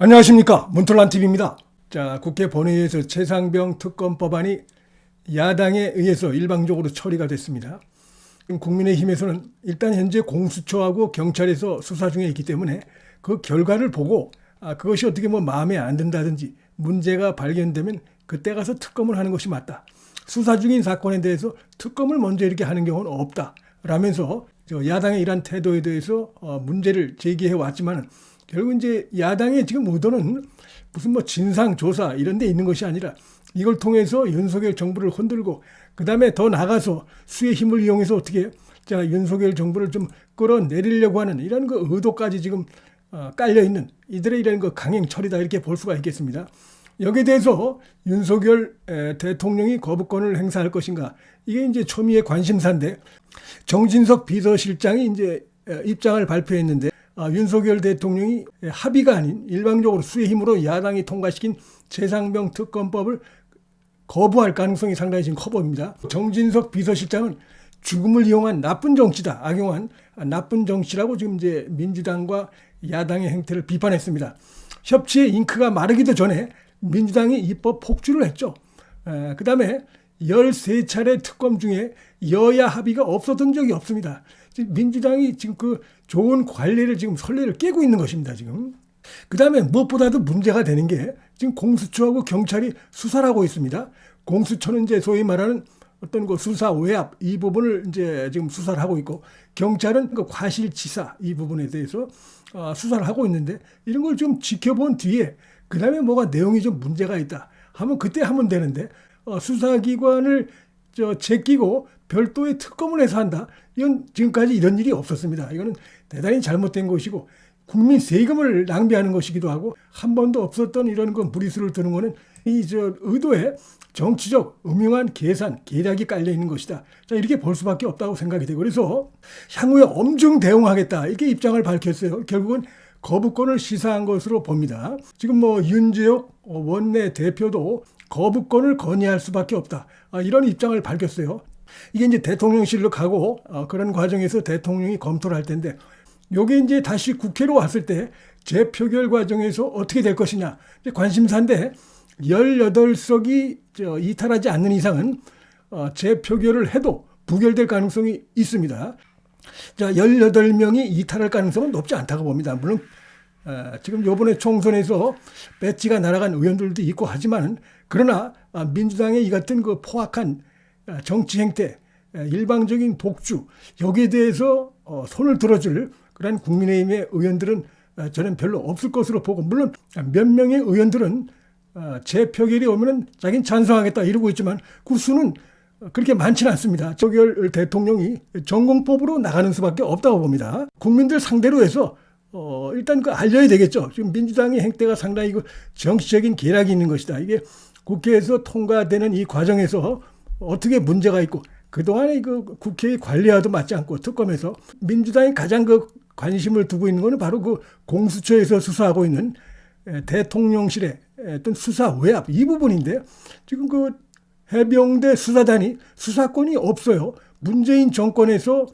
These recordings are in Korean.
안녕하십니까 문틀란TV입니다. 자 국회 본회의에서 최상병 특검 법안이 야당에 의해서 일방적으로 처리가 됐습니다. 국민의힘에서는 일단 현재 공수처하고 경찰에서 수사 중에 있기 때문에 그 결과를 보고 아, 그것이 어떻게 뭐 마음에 안 든다든지 문제가 발견되면 그때 가서 특검을 하는 것이 맞다. 수사 중인 사건에 대해서 특검을 먼저 이렇게 하는 경우는 없다. 라면서 저 야당의 이러한 태도에 대해서 어, 문제를 제기해 왔지만은 결국 이제 야당의 지금 의도는 무슨 뭐 진상 조사 이런 데 있는 것이 아니라 이걸 통해서 윤석열 정부를 흔들고 그다음에 더 나가서 수의 힘을 이용해서 어떻게 자 윤석열 정부를 좀 끌어내리려고 하는 이런 그 의도까지 지금 어, 깔려 있는 이들의 이런 그 강행 처리다 이렇게 볼 수가 있겠습니다. 여기에 대해서 윤석열 에, 대통령이 거부권을 행사할 것인가 이게 이제 초미의 관심사인데 정진석 비서실장이 이제 에, 입장을 발표했는데 아, 윤석열 대통령이 합의가 아닌 일방적으로 수의 힘으로 야당이 통과시킨 최상병 특검법을 거부할 가능성이 상당히 지금 커 보입니다. 정진석 비서실장은 죽음을 이용한 나쁜 정치다, 악용한 나쁜 정치라고 지금 이제 민주당과 야당의 행태를 비판했습니다. 협치의 잉크가 마르기도 전에 민주당이 입법 폭주를 했죠. 그 다음에 13차례 특검 중에 여야 합의가 없었던 적이 없습니다. 지금 민주당이 지금 그 좋은 관리를 지금 선례를 깨고 있는 것입니다, 지금. 그 다음에 무엇보다도 문제가 되는 게 지금 공수처하고 경찰이 수사를 하고 있습니다. 공수처는 이제 소위 말하는 어떤 그 수사 외압 이 부분을 이제 지금 수사를 하고 있고 경찰은 그 과실치사 이 부분에 대해서 어, 수사를 하고 있는데 이런 걸 좀 지켜본 뒤에 그 다음에 뭐가 내용이 좀 문제가 있다 하면 그때 하면 되는데 어, 수사기관을 저 제끼고 별도의 특검을 해서 한다. 이건 지금까지 이런 일이 없었습니다. 이거는 대단히 잘못된 것이고 국민 세금을 낭비하는 것이기도 하고 한 번도 없었던 이런 그 무리수를 드는 거는 이 저 의도에 정치적 음흉한 계산, 계략이 깔려 있는 것이다. 자, 이렇게 볼 수밖에 없다고 생각이 되고 그래서 향후에 엄중 대응하겠다. 이렇게 입장을 밝혔어요. 결국은 거부권을 시사한 것으로 봅니다. 지금 뭐 윤재옥 원내 대표도 거부권을 건의할 수밖에 없다. 아, 이런 입장을 밝혔어요. 이게 이제 대통령실로 가고 어, 그런 과정에서 대통령이 검토를 할 텐데 요게 이제 다시 국회로 왔을 때 재표결 과정에서 어떻게 될 것이냐 관심사인데 18석이 저 이탈하지 않는 이상은 어, 재표결을 해도 부결될 가능성이 있습니다. 자, 18명이 이탈할 가능성은 높지 않다고 봅니다. 물론 어, 지금 요번에 총선에서 배지가 날아간 의원들도 있고 하지만 그러나 아, 민주당의 이 같은 그 포악한 아, 정치 행태, 아, 일방적인 독주 여기에 대해서 어, 손을 들어줄 그런 국민의힘의 의원들은 아, 저는 별로 없을 것으로 보고 물론 몇 명의 의원들은 아, 재표결이 오면은 자기는 찬성하겠다 이러고 있지만 그 수는 그렇게 많지는 않습니다. 조결 대통령이 전공법으로 나가는 수밖에 없다고 봅니다. 국민들 상대로 해서 어, 일단 그 알려야 되겠죠. 지금 민주당의 행태가 상당히 그 정치적인 계략이 있는 것이다. 이게 국회에서 통과되는 이 과정에서 어떻게 문제가 있고 그동안에 그 국회의 관리와도 맞지 않고 특검에서 민주당이 가장 그 관심을 두고 있는 것은 바로 그 공수처에서 수사하고 있는 에, 대통령실의 어떤 수사 외압 이 부분인데 지금 그 해병대 수사단이 수사권이 없어요. 문재인 정권에서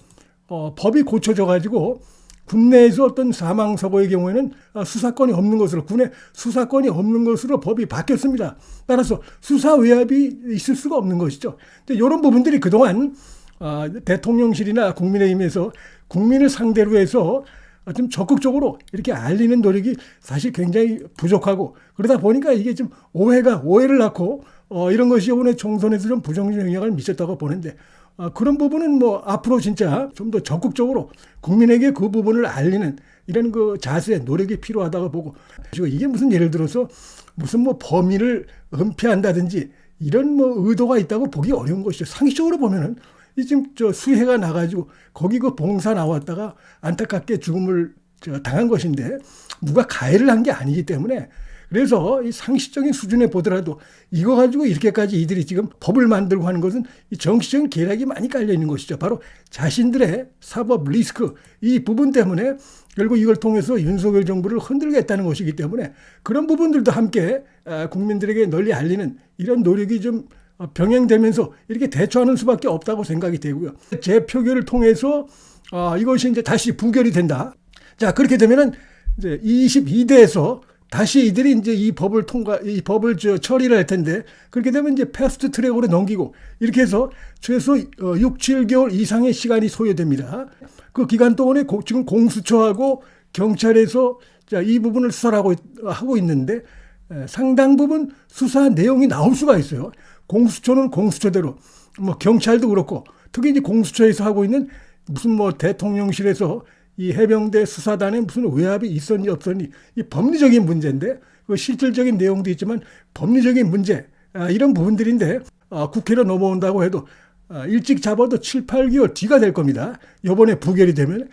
어, 법이 고쳐져 가지고 국내에서 어떤 사망 사고의 경우에는 아, 수사권이 없는 것으로 군의 수사권이 없는 것으로 법이 바뀌었습니다. 따라서 수사 외압이 있을 수가 없는 것이죠. 이런 부분들이 그동안 아, 대통령실이나 국민의힘에서 국민을 상대로 해서 좀 적극적으로 이렇게 알리는 노력이 사실 굉장히 부족하고 그러다 보니까 이게 좀 오해가 오해를 낳고 어, 이런 것이 이번에 총선에서 좀 부정적 영향을 미쳤다고 보는데 어, 그런 부분은 뭐 앞으로 진짜 좀 더 적극적으로 국민에게 그 부분을 알리는 이런 그 자세 노력이 필요하다고 보고 이게 무슨 예를 들어서 무슨 뭐 범위를 은폐한다든지 이런 뭐 의도가 있다고 보기 어려운 것이죠. 상식적으로 보면은 이 지금 저 수해가 나가지고 거기 그 봉사 나왔다가 안타깝게 죽음을 저 당한 것인데 누가 가해를 한 게 아니기 때문에 그래서 이 상식적인 수준에 보더라도 이거 가지고 이렇게까지 이들이 지금 법을 만들고 하는 것은 이 정치적인 계략이 많이 깔려 있는 것이죠. 바로 자신들의 사법 리스크 이 부분 때문에 결국 이걸 통해서 윤석열 정부를 흔들겠다는 것이기 때문에 그런 부분들도 함께 아, 국민들에게 널리 알리는 이런 노력이 좀 병행되면서 이렇게 대처하는 수밖에 없다고 생각이 되고요. 재표결을 통해서 아, 이것이 이제 다시 부결이 된다. 자, 그렇게 되면은 이제 22대에서 다시 이들이 이제 이 법을 통과, 이 법을 저 처리를 할 텐데 그렇게 되면 이제 패스트 트랙으로 넘기고 이렇게 해서 최소 6, 7개월 이상의 시간이 소요됩니다. 그 기간 동안에 고- 지금 공수처하고 경찰에서 자, 이 부분을 수사를 하고, 있- 하고 있는데 에, 상당 부분 수사 내용이 나올 수가 있어요. 공수처는 공수처대로 뭐 경찰도 그렇고 특히 이제 공수처에서 하고 있는 무슨 뭐 대통령실에서 이 해병대 수사단에 무슨 외압이 있었니 없었니 이 법리적인 문제인데 그 실질적인 내용도 있지만 법리적인 문제 아, 이런 부분들인데 아, 국회로 넘어온다고 해도 아, 일찍 잡아도 7, 8개월 뒤가 될 겁니다. 요번에 부결이 되면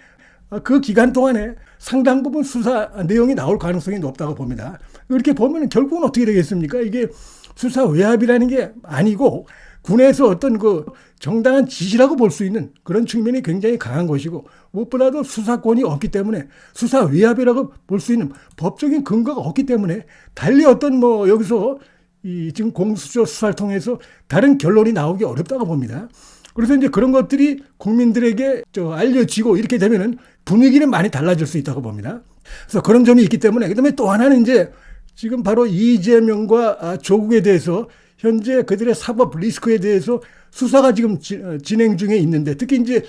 아, 그 기간 동안에 상당 부분 수사 내용이 나올 가능성이 높다고 봅니다. 이렇게 보면 결국은 어떻게 되겠습니까? 이게 수사 외압이라는 게 아니고 군에서 어떤 그 정당한 지시라고 볼 수 있는 그런 측면이 굉장히 강한 것이고 무엇보다도 수사권이 없기 때문에 수사 외압이라고 볼 수 있는 법적인 근거가 없기 때문에 달리 어떤 뭐 여기서 이 지금 공수처 수사를 통해서 다른 결론이 나오기 어렵다고 봅니다. 그래서 이제 그런 것들이 국민들에게 저 알려지고 이렇게 되면은 분위기는 많이 달라질 수 있다고 봅니다. 그래서 그런 점이 있기 때문에 그다음에 또 하나는 이제 지금 바로 이재명과 아, 조국에 대해서 현재 그들의 사법 리스크에 대해서 수사가 지금 지- 어, 진행 중에 있는데 특히 이제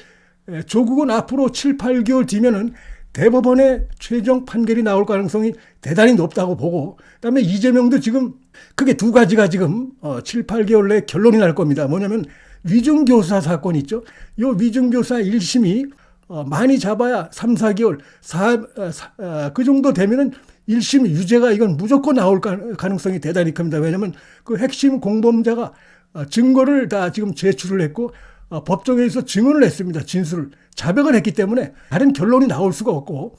에, 조국은 앞으로 7, 8개월 뒤면은 대법원의 최종 판결이 나올 가능성이 대단히 높다고 보고 그다음에 이재명도 지금 크게 두 가지가 지금 어 7, 8개월 내에 결론이 날 겁니다. 뭐냐면 위중교사 사건 있죠. 요 위중교사 1심이 어 많이 잡아야 3, 4개월 사, 어, 사- 어, 그 정도 되면은 1심 유죄가 이건 무조건 나올 가- 가능성이 대단히 큽니다. 왜냐하면 그 핵심 공범자가 어, 증거를 다 지금 제출을 했고 어, 법정에서 증언을 했습니다. 진술을 자백을 했기 때문에 다른 결론이 나올 수가 없고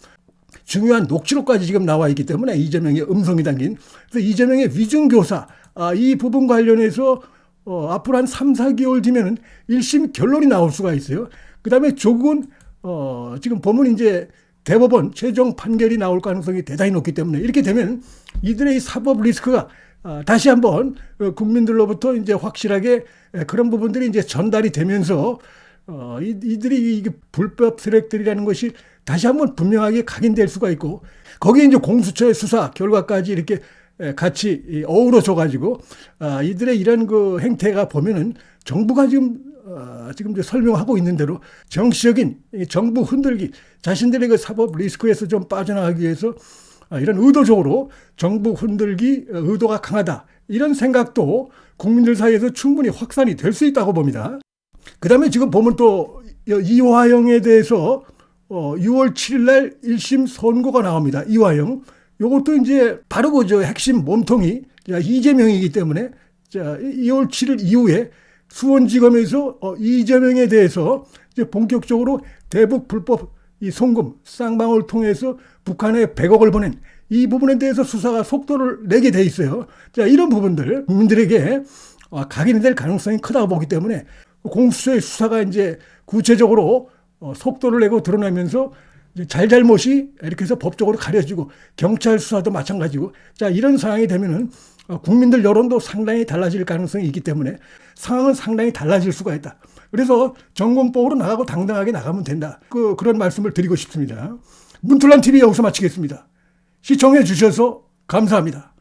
중요한 녹취록까지 지금 나와 있기 때문에 이재명의 음성이 담긴 그래서 이재명의 위중교사 아, 이 부분 관련해서 어, 앞으로 한 3, 4개월 뒤면은 1심 결론이 나올 수가 있어요. 그 다음에 조국은 어, 지금 보면 이제 대법원 최종 판결이 나올 가능성이 대단히 높기 때문에 이렇게 되면 이들의 이 사법 리스크가 아, 다시 한번 어, 국민들로부터 이제 확실하게 에, 그런 부분들이 이제 전달이 되면서 어, 이, 이들이 이게 불법 트랙들이라는 것이 다시 한번 분명하게 각인될 수가 있고 거기에 이제 공수처의 수사 결과까지 이렇게 에, 같이 이 어우러져 가지고 아, 이들의 이런 그 행태가 보면은 정부가 지금 어, 지금 이제 설명하고 있는 대로 정치적인 이 정부 흔들기 자신들의 그 사법 리스크에서 좀 빠져나가기 위해서 아, 이런 의도적으로 정부 흔들기 어, 의도가 강하다 이런 생각도 국민들 사이에서 충분히 확산이 될 수 있다고 봅니다. 그 다음에 지금 보면 또 이화영에 대해서 어 6월 7일 날 1심 선고가 나옵니다. 이화영. 요것도 이제 바로 그저 핵심 몸통이 자, 이재명이기 때문에 자, 2월 7일 이후에 수원지검에서 어, 이재명에 대해서 이제 본격적으로 대북 불법 이 송금 쌍방울 통해서 북한에 100억을 보낸 이 부분에 대해서 수사가 속도를 내게 돼 있어요. 자, 이런 부분들 국민들에게 어, 각인이 될 가능성이 크다고 보기 때문에 공수처의 수사가 이제 구체적으로 어, 속도를 내고 드러나면서 잘잘못이 이렇게 해서 법적으로 가려지고 경찰 수사도 마찬가지고 자 이런 상황이 되면은 어, 국민들 여론도 상당히 달라질 가능성이 있기 때문에 상황은 상당히 달라질 수가 있다. 그래서 전공법으로 나가고 당당하게 나가면 된다. 그 그런 말씀을 드리고 싶습니다. 문틀란 TV 여기서 마치겠습니다. 시청해 주셔서 감사합니다.